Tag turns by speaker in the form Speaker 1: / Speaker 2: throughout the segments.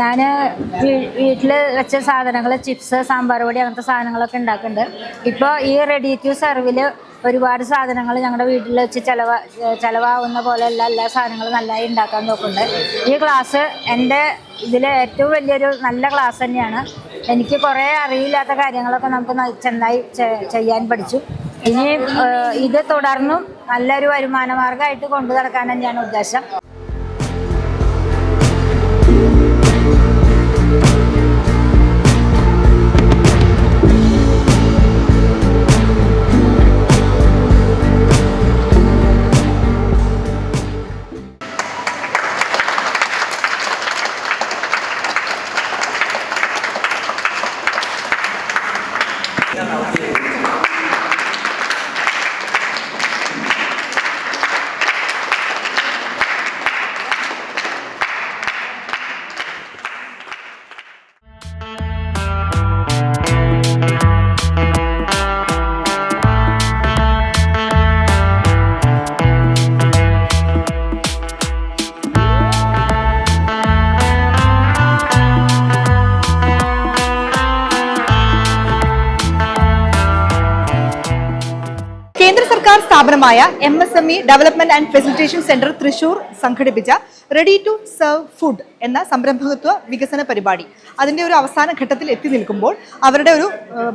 Speaker 1: ഞാൻ വീട്ടിൽ വെച്ച സാധനങ്ങൾ ചിപ്സ് സാമ്പാർ പൊടി അങ്ങനത്തെ സാധനങ്ങളൊക്കെ ഉണ്ടാക്കുന്നുണ്ട് ഇപ്പോൾ ഈ റെഡി ടു സെർവിൽ ഒരുപാട് സാധനങ്ങൾ ഞങ്ങളുടെ വീട്ടിൽ വെച്ച് ചിലവ ചിലവാകുന്ന പോലെയുള്ള എല്ലാ സാധനങ്ങളും നല്ലതായി ഉണ്ടാക്കാൻ നോക്കുന്നുണ്ട് ഈ ക്ലാസ് എന്റെ ഇതിലെ ഏറ്റവും വലിയൊരു നല്ല ക്ലാസ് തന്നെയാണ്. എനിക്ക് കുറേ അറിയില്ലാത്ത കാര്യങ്ങളൊക്കെ നമുക്ക് ചെന്നായി ചെയ്യാൻ പഠിച്ചു. ഇനി ഇത് തുടർന്നും നല്ലൊരു വരുമാന മാർഗമായിട്ട് കൊണ്ടു നടക്കാൻ തന്നെയാണ് ഉദ്ദേശം.
Speaker 2: സ്ഥാപനമായ M S M E development and facilitation centre Thrissur സംഘടിപ്പിച്ച റെഡി ടു സെർവ് ഫുഡ് എന്ന സംരംഭകത്വ വികസന പരിപാടി. അതിന്റെ ഒരു അവസാന ഘട്ടത്തിൽ എത്തി നിൽക്കുമ്പോൾ അവരുടെ ഒരു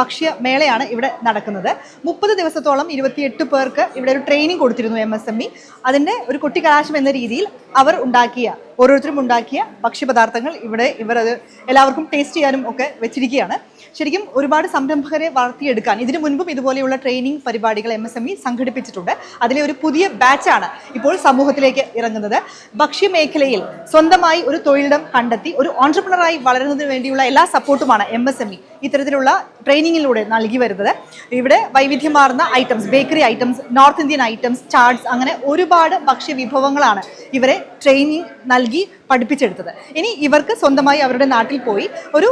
Speaker 2: ഭക്ഷ്യ മേളയാണ് ഇവിടെ നടക്കുന്നത്. മുപ്പത് ദിവസത്തോളം ഇരുപത്തിയെട്ട് പേർക്ക് ഇവിടെ ഒരു ട്രെയിനിങ് കൊടുത്തിരുന്നു എം എസ് എം ഇ അതിന്റെ ഒരു കൊട്ടിക്കലാശം എന്ന രീതിയിൽ അവർ ഉണ്ടാക്കിയ ഓരോരുത്തരും ഉണ്ടാക്കിയ ഭക്ഷ്യപദാർത്ഥങ്ങൾ ഇവിടെ ഇവർ അത് എല്ലാവർക്കും ടേസ്റ്റ് ചെയ്യാനും ഒക്കെ വെച്ചിരിക്കുകയാണ്. ശരിക്കും ഒരുപാട് സംരംഭകരെ വളർത്തിയെടുക്കാൻ ഇതിനു മുൻപും ഇതുപോലെയുള്ള ട്രെയിനിങ് പരിപാടികൾ എം എസ് എം ഇ സംഘടിപ്പിച്ചിട്ടുണ്ട്. അതിലെ ഒരു പുതിയ ബാച്ചാണ് ഇപ്പോൾ സമൂഹത്തിലേക്ക് ഇറങ്ങുന്നത്. ഭക്ഷ്യമേഖലയിൽ സ്വന്തമായി ഒരു തൊഴിലിടം കണ്ടെത്തി ഒരു ഓൺട്രപ്രണറായി വളരുന്നതിന് വേണ്ടിയുള്ള എല്ലാ സപ്പോർട്ടുമാണ് എം എസ് എം ഇ. ഇത്തരത്തിലുള്ള ട്രെയിനിങ്ങിലൂടെ നൽകി വരുന്നത്. ഇവിടെ വൈവിധ്യമാർന്ന items bakery items north Indian items chaats അങ്ങനെ ഒരുപാട് ഭക്ഷ്യ വിഭവങ്ങളാണ് ഇവരെ ട്രെയിനിങ് നൽകി പഠിപ്പിച്ചെടുത്തത്. ഇനി ഇവർക്ക് സ്വന്തമായി അവരുടെ നാട്ടിൽ പോയി ഒരു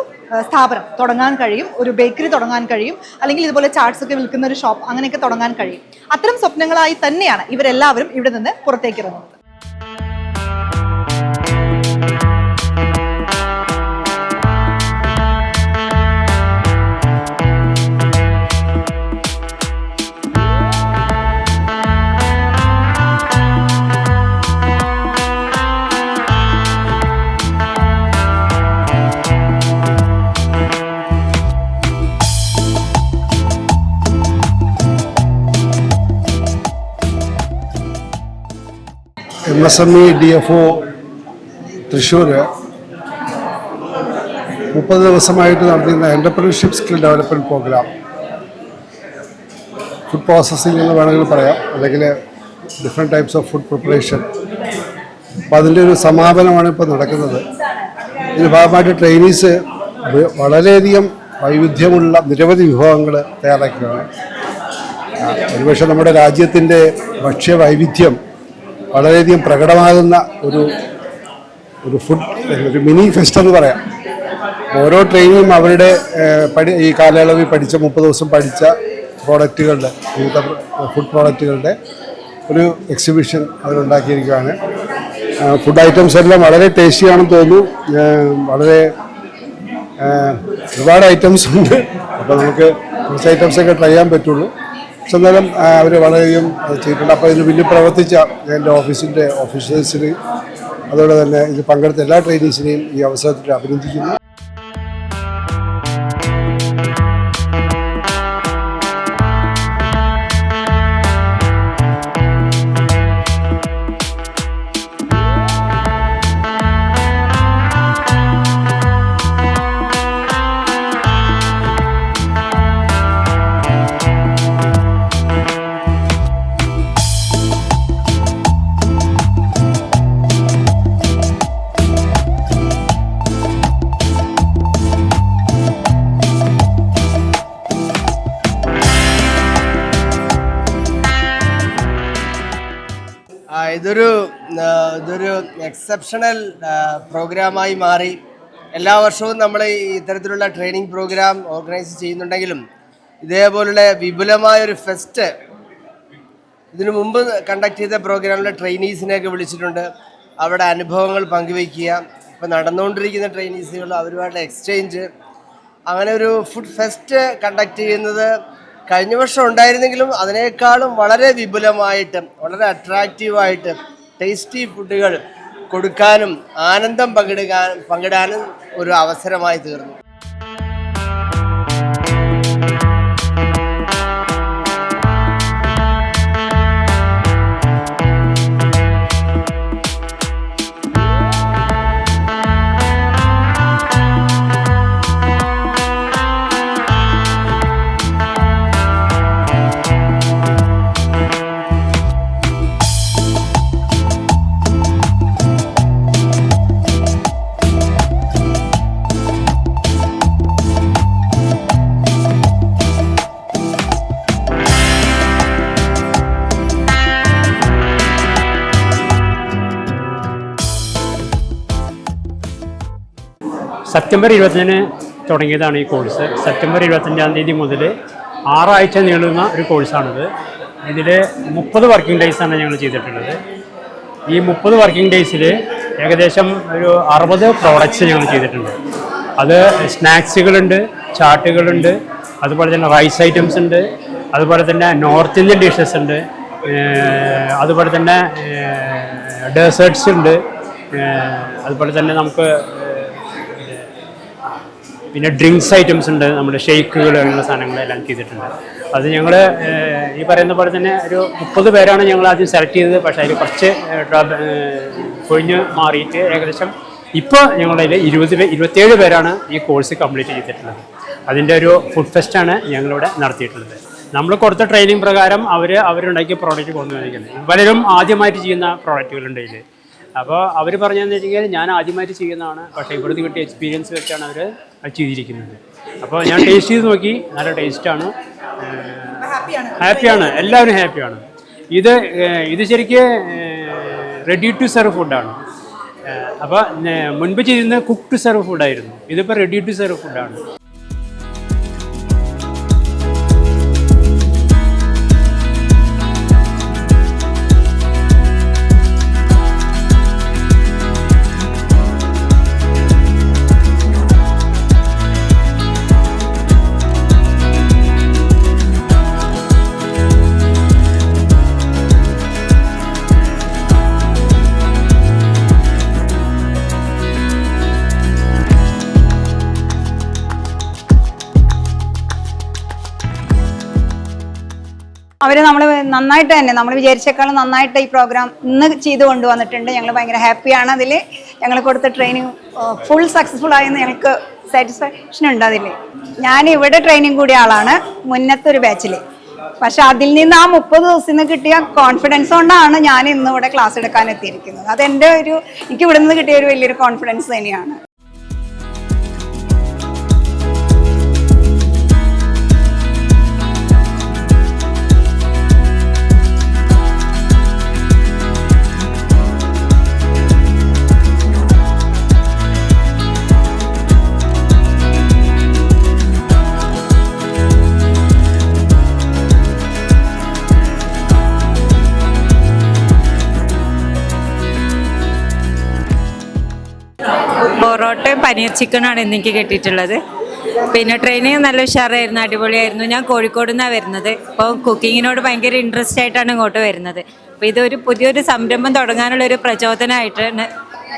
Speaker 2: സ്ഥാപനം തുടങ്ങാൻ കഴിയും ഒരു ബേക്കറി തുടങ്ങാൻ കഴിയും അല്ലെങ്കിൽ ഇതുപോലെ ചാട്സ് ഒക്കെ വിൽക്കുന്ന ഒരു ഷോപ്പ് അങ്ങനെയൊക്കെ തുടങ്ങാൻ കഴിയും. അത്തരം സ്വപ്നങ്ങളായി തന്നെയാണ് ഇവരെല്ലാവരും ഇവിടെ നിന്ന് പുറത്തേക്ക് ഇറങ്ങുന്നത്.
Speaker 3: M S M E D F O Thrissur മുപ്പത് ദിവസമായിട്ട് നടത്തിയിരുന്ന entrepreneurship skill development programme food processing എന്ന് വേണമെങ്കിൽ പറയാം. അല്ലെങ്കിൽ different types of food preparation അപ്പോൾ അതിന്റെ ഒരു സമാപനമാണ് ഇപ്പോൾ നടക്കുന്നത്. ഇതിന് ഭാഗമായിട്ട് ട്രെയിനീസ് വളരെയധികം വൈവിധ്യമുള്ള നിരവധി വിഭവങ്ങൾ തയ്യാറാക്കുകയാണ് ഒരുപക്ഷെ നമ്മുടെ രാജ്യത്തിന്റെ ഭക്ഷ്യ വൈവിധ്യം വളരെയധികം പ്രകടമാകുന്ന ഒരു ഒരു ഫുഡ് ഒരു മിനി ഫെസ്റ്റ് എന്ന് പറയാം. ഓരോ ട്രെയിനിലും അവരുടെ പഠി ഈ കാലയളവിൽ പഠിച്ച മുപ്പത് ദിവസം പഠിച്ച പ്രോഡക്റ്റുകളുടെ വിവിധ ഫുഡ് പ്രോഡക്റ്റുകളുടെ ഒരു എക്സിബിഷൻ അവരുണ്ടാക്കിയിരിക്കുകയാണ് ഫുഡ് ഐറ്റംസ് എല്ലാം വളരെ ടേസ്റ്റിയാണെന്ന് തോന്നുന്നു. വളരെ ഒരുപാട് ഐറ്റംസ് ഉണ്ട്. അപ്പോൾ നമുക്ക് കുറച്ച് ഐറ്റംസൊക്കെ ട്രൈ ചെയ്യാൻ പറ്റുള്ളൂ. പക്ഷെ അവർ വളരെയധികം ചെയ്തിട്ടുണ്ട്. അപ്പോൾ ഇതിന് പിന്നിൽ പ്രവർത്തിച്ച എന്റെ ഓഫീസിന്റെ ഓഫീസേഴ്സിന് അതുപോലെ തന്നെ ഇത് പങ്കെടുത്ത എല്ലാ ട്രെയിനീസിനെയും ഈ അവസരത്തിൽ അഭിനന്ദിക്കുന്നു.
Speaker 4: എക്സെപ്ഷണൽ പ്രോഗ്രാമായി മാറി. എല്ലാ വർഷവും നമ്മൾ ഇത്തരത്തിലുള്ള ട്രെയിനിങ് പ്രോഗ്രാം ഓർഗനൈസ് ചെയ്യുന്നുണ്ടെങ്കിലും ഇതേപോലുള്ള വിപുലമായ ഒരു ഫെസ്റ്റ് ഇതിനു മുമ്പ് കണ്ടക്ട് ചെയ്ത പ്രോഗ്രാമിലെ ട്രെയിനീസിനെയൊക്കെ വിളിച്ചിട്ടുണ്ട്. അവിടെ അനുഭവങ്ങൾ പങ്കുവയ്ക്കുക. ഇപ്പം നടന്നുകൊണ്ടിരിക്കുന്ന ട്രെയിനീസുകൾ അവരുമായിട്ടുള്ള എക്സ്ചേഞ്ച് അങ്ങനെ ഒരു ഫുഡ് ഫെസ്റ്റ് കണ്ടക്ട് ചെയ്യുന്നത് കഴിഞ്ഞ വർഷം ഉണ്ടായിരുന്നെങ്കിലും അതിനേക്കാളും വളരെ വിപുലമായിട്ട് വളരെ അട്രാക്റ്റീവായിട്ട് ടേസ്റ്റി ഫുഡുകൾ കൊടുക്കാനും ആനന്ദം പങ്കിടുക പങ്കിടാനും ഒരു അവസരമായി തീർന്നു.
Speaker 5: സെപ്റ്റംബർ ഇരുപത്തിന് തുടങ്ങിയതാണ് ഈ കോഴ്സ്. സെപ്റ്റംബർ ഇരുപത്തഞ്ചാം തീയതി മുതൽ ആറാഴ്ച നീളുന്ന ഒരു കോഴ്സാണിത്. ഇതിൽ മുപ്പത് വർക്കിംഗ് ഡേയ്സാണ് ഞങ്ങൾ ചെയ്തിട്ടുള്ളത്. ഈ മുപ്പത് വർക്കിംഗ് ഡേയ്സിൽ ഏകദേശം ഒരു അറുപത് പ്രോഡക്റ്റ്സ് ഞങ്ങൾ ചെയ്തിട്ടുണ്ട്. അത് സ്നാക്സുകളുണ്ട് ചാട്ടുകളുണ്ട് അതുപോലെ തന്നെ റൈസ് ഐറ്റംസ് ഉണ്ട് അതുപോലെ തന്നെ നോർത്ത് ഇന്ത്യൻ ഡിഷസ് ഉണ്ട് അതുപോലെ തന്നെ ഡെസേർട്സ് ഉണ്ട് അതുപോലെ തന്നെ നമുക്ക് പിന്നെ ഡ്രിങ്ക്സ് ഐറ്റംസ് ഉണ്ട് നമ്മുടെ ഷെയ്ക്കുകൾ അങ്ങനെയുള്ള സാധനങ്ങളെല്ലാം ചെയ്തിട്ടുണ്ട്. അത് ഞങ്ങൾ ഈ പറയുന്ന പോലെ തന്നെ ഒരു മുപ്പത് പേരാണ് ഞങ്ങൾ ആദ്യം സെലക്ട് ചെയ്തത്. പക്ഷേ അതിൽ കുറച്ച് കൊഴിഞ്ഞ് മാറിയിട്ട് ഏകദേശം ഇപ്പോൾ ഞങ്ങളതിൽ ഇരുപത് പേ ഇരുപത്തേഴ് പേരാണ് ഈ കോഴ്സ് കംപ്ലീറ്റ് ചെയ്തിട്ടുള്ളത്. അതിന്റെ ഒരു ഫുഡ് ഫെസ്റ്റാണ് ഞങ്ങളിവിടെ നടത്തിയിട്ടുള്ളത്. നമ്മൾ കൊടുത്ത ട്രെയിനിങ് പ്രകാരം അവർ അവരുണ്ടാക്കിയ പ്രോഡക്റ്റ് കൊണ്ടുവന്നിരിക്കുന്നത്. പലരും ആദ്യമായിട്ട് ചെയ്യുന്ന പ്രോഡക്റ്റുകളുണ്ട് ഇതിൽ അപ്പോൾ അവർ പറഞ്ഞതെന്ന് വെച്ച് കഴിഞ്ഞാൽ ഞാൻ ആദ്യമായിട്ട് ചെയ്യുന്നതാണ്. പക്ഷേ ഇവിടുന്ന് കിട്ടിയ എക്സ്പീരിയൻസ് വെച്ചാണ് അവർ അത് ചെയ്തിരിക്കുന്നത്. അപ്പോൾ ഞാൻ ടേസ്റ്റ് ചെയ്ത് നോക്കി. നല്ല ടേസ്റ്റാണ് ഹാപ്പിയാണ്. എല്ലാവരും ഹാപ്പിയാണ്. ഇത് ഇത് ശരിക്കും റെഡി ടു സെർവ് ഫുഡാണ് അപ്പോൾ മുൻപ് ചെയ്യുന്ന കുക്ക് ടു സെർവ് ഫുഡായിരുന്നു ഇതിപ്പോൾ റെഡി ടു സെർവ് ഫുഡാണ്
Speaker 6: അവർ നമ്മൾ നന്നായിട്ട് തന്നെ നമ്മൾ വിചാരിച്ചേക്കാളും നന്നായിട്ട് ഈ പ്രോഗ്രാം ഇന്ന് ചെയ്ത് കൊണ്ടുവന്നിട്ടുണ്ട്. ഞങ്ങൾ ഭയങ്കര ഹാപ്പിയാണ് അതിൽ ഞങ്ങൾ കൊടുത്ത ട്രെയിനിങ് ഫുൾ സക്സസ്ഫുൾ ആയെന്ന് ഞങ്ങൾക്ക് സാറ്റിസ്ഫാക്ഷൻ ഉണ്ട് അതിൽ ഞാൻ ഇവിടെ ട്രെയിനിങ് കൂടിയ ആളാണ് മുന്നത്തെ ഒരു ബാച്ചിൽ പക്ഷെ അതിൽ നിന്ന് ആ മുപ്പത് ദിവസത്തിൽ നിന്ന് കിട്ടിയ കോൺഫിഡൻസ് കൊണ്ടാണ് ഞാൻ ഇന്ന് ഇവിടെ ക്ലാസ് എടുക്കാൻ എത്തിയിരിക്കുന്നത്. അതെന്റെ ഒരു എനിക്ക് ഇവിടെ നിന്ന് കിട്ടിയ ഒരു വലിയൊരു കോൺഫിഡൻസ് തന്നെയാണ്.
Speaker 7: പൊറോട്ടയും പനീർ ചിക്കനാണ് ഇന്ന് എനിക്ക് കിട്ടിയിട്ടുള്ളത്. പിന്നെ ട്രെയിനിങ് നല്ല ഉഷാറായിരുന്നു അടിപൊളിയായിരുന്നു. ഞാൻ കോഴിക്കോട് നിന്നാണ് വരുന്നത്. അപ്പോൾ കുക്കിങ്ങിനോട് ഭയങ്കര ഇൻട്രസ്റ്റ് ആയിട്ടാണ് ഇങ്ങോട്ട് വരുന്നത്. അപ്പോൾ ഇതൊരു പുതിയൊരു സംരംഭം തുടങ്ങാനുള്ള ഒരു പ്രചോദനമായിട്ടാണ്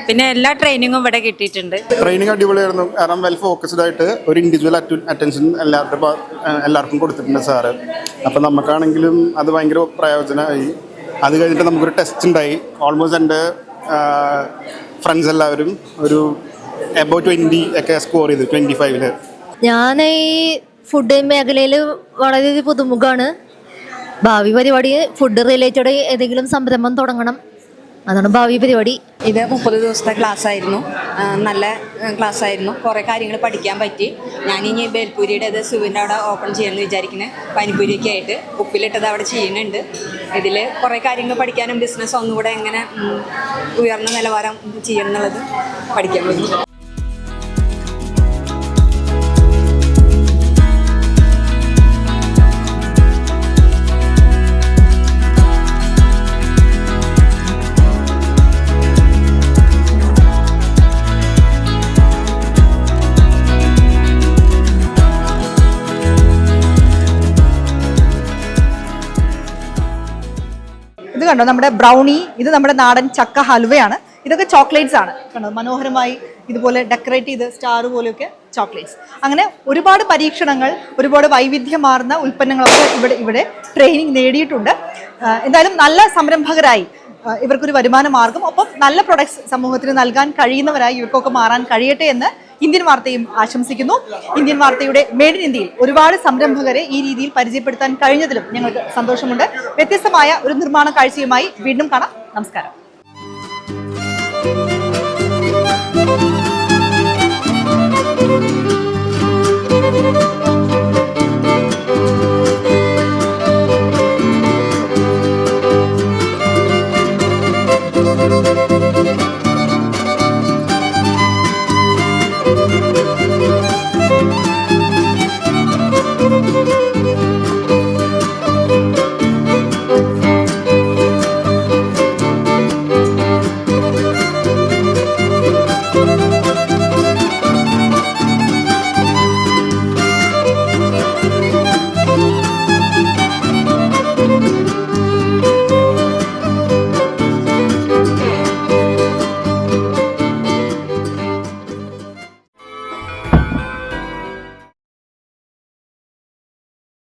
Speaker 7: പിന്നെ എല്ലാ ട്രെയിനിങ്ങും ഇവിടെ കിട്ടിയിട്ടുണ്ട്.
Speaker 8: ട്രെയിനിങ് അടിപൊളിയായിരുന്നു. കാരണം വെൽ ഫോക്കസ്ഡ് ആയിട്ട് ഒരു ഇൻഡിവിജ്വൽ അറ്റൻഷൻ എല്ലാവരുടെ എല്ലാവർക്കും കൊടുത്തിട്ടുണ്ട് സാറ്. അപ്പം നമുക്കാണെങ്കിലും അത് ഭയങ്കര പ്രയോജനമായി. അത് കഴിഞ്ഞിട്ട് നമുക്കൊരു ടെസ്റ്റ് ഉണ്ടായി. ഓൾമോസ്റ്റ് എന്റെ ഫ്രണ്ട്സ് എല്ലാവരും ഒരു എബോ ട്വന്റി ഒക്കെ സ്കോർ ചെയ്തു ട്വന്റി ഫൈവിൽ
Speaker 9: ഞാൻ ഈ ഫുഡ് മേഖലയിൽ വളരെ പുതുമുഖമാണ് ഭാവി പരിപാടി ഫുഡ് റിലേറ്റഡ് ഏതെങ്കിലും സംരംഭം തുടങ്ങണം. അതാണ് ഭാവി പരിപാടി.
Speaker 10: ഇത് മുപ്പത് ദിവസത്തെ ക്ലാസ് ആയിരുന്നു നല്ല ക്ലാസ് ആയിരുന്നു കുറേ കാര്യങ്ങൾ പഠിക്കാൻ പറ്റി. ഞാൻ ഇനി ബേൽപൂരിയുടെ സുവിന്റെ അവിടെ ഓപ്പൺ ചെയ്യണമെന്ന് വിചാരിക്കുന്നത് പനിപ്പൂരിയൊക്കെ ആയിട്ട് ഉപ്പിലിട്ടത് അവിടെ ചെയ്യുന്നുണ്ട്. ഇതിൽ കുറേ കാര്യങ്ങൾ പഠിക്കാനും ബിസിനസ് ഒന്നുകൂടെ എങ്ങനെ ഉയർന്ന നിലവാരം ചെയ്യണം എന്നുള്ളത് പഠിക്കാൻ പറ്റി.
Speaker 2: കണ്ടോ? നമ്മുടെ ബ്രൗണി ഇത് നമ്മുടെ നാടൻ ചക്ക ഹൽവയാണ്. ഇതൊക്കെ ചോക്ലേറ്റ്സ് ആണ്. കണ്ടോ? മനോഹരമായി ഇതുപോലെ ഡെക്കറേറ്റ് ചെയ്ത് സ്റ്റാർ പോലെയൊക്കെ ചോക്ലേറ്റ്സ് അങ്ങനെ ഒരുപാട് പരീക്ഷണങ്ങൾ ഒരുപാട് വൈവിധ്യമാർന്ന ഉൽപ്പന്നങ്ങളൊക്കെ ഇവിടെ ഇവിടെ ട്രെയിനിങ് നേടിയിട്ടുണ്ട്. എന്തായാലും നല്ല സംരംഭകരായി. ഇവർക്കൊരു വരുമാന മാർഗം ഒപ്പം നല്ല പ്രൊഡക്ട്സ് സമൂഹത്തിന് നൽകാൻ കഴിയുന്നവരായി ഇവർക്കൊക്കെ മാറാൻ കഴിയട്ടെ എന്ന് ഇന്ത്യൻ വാർത്തയും ആശംസിക്കുന്നു. ഇന്ത്യൻ വാർത്തയുടെ മേഡ് ഇൻ ഇന്ത്യയിൽ ഒരുപാട് സംരംഭകരെ ഈ രീതിയിൽ പരിചയപ്പെടുത്താൻ കഴിഞ്ഞതിലും ഞങ്ങൾക്ക് സന്തോഷമുണ്ട്. വ്യത്യസ്തമായ ഒരു നിർമ്മാണ കാഴ്ചയുമായി വീണ്ടും കാണാം. നമസ്കാരം.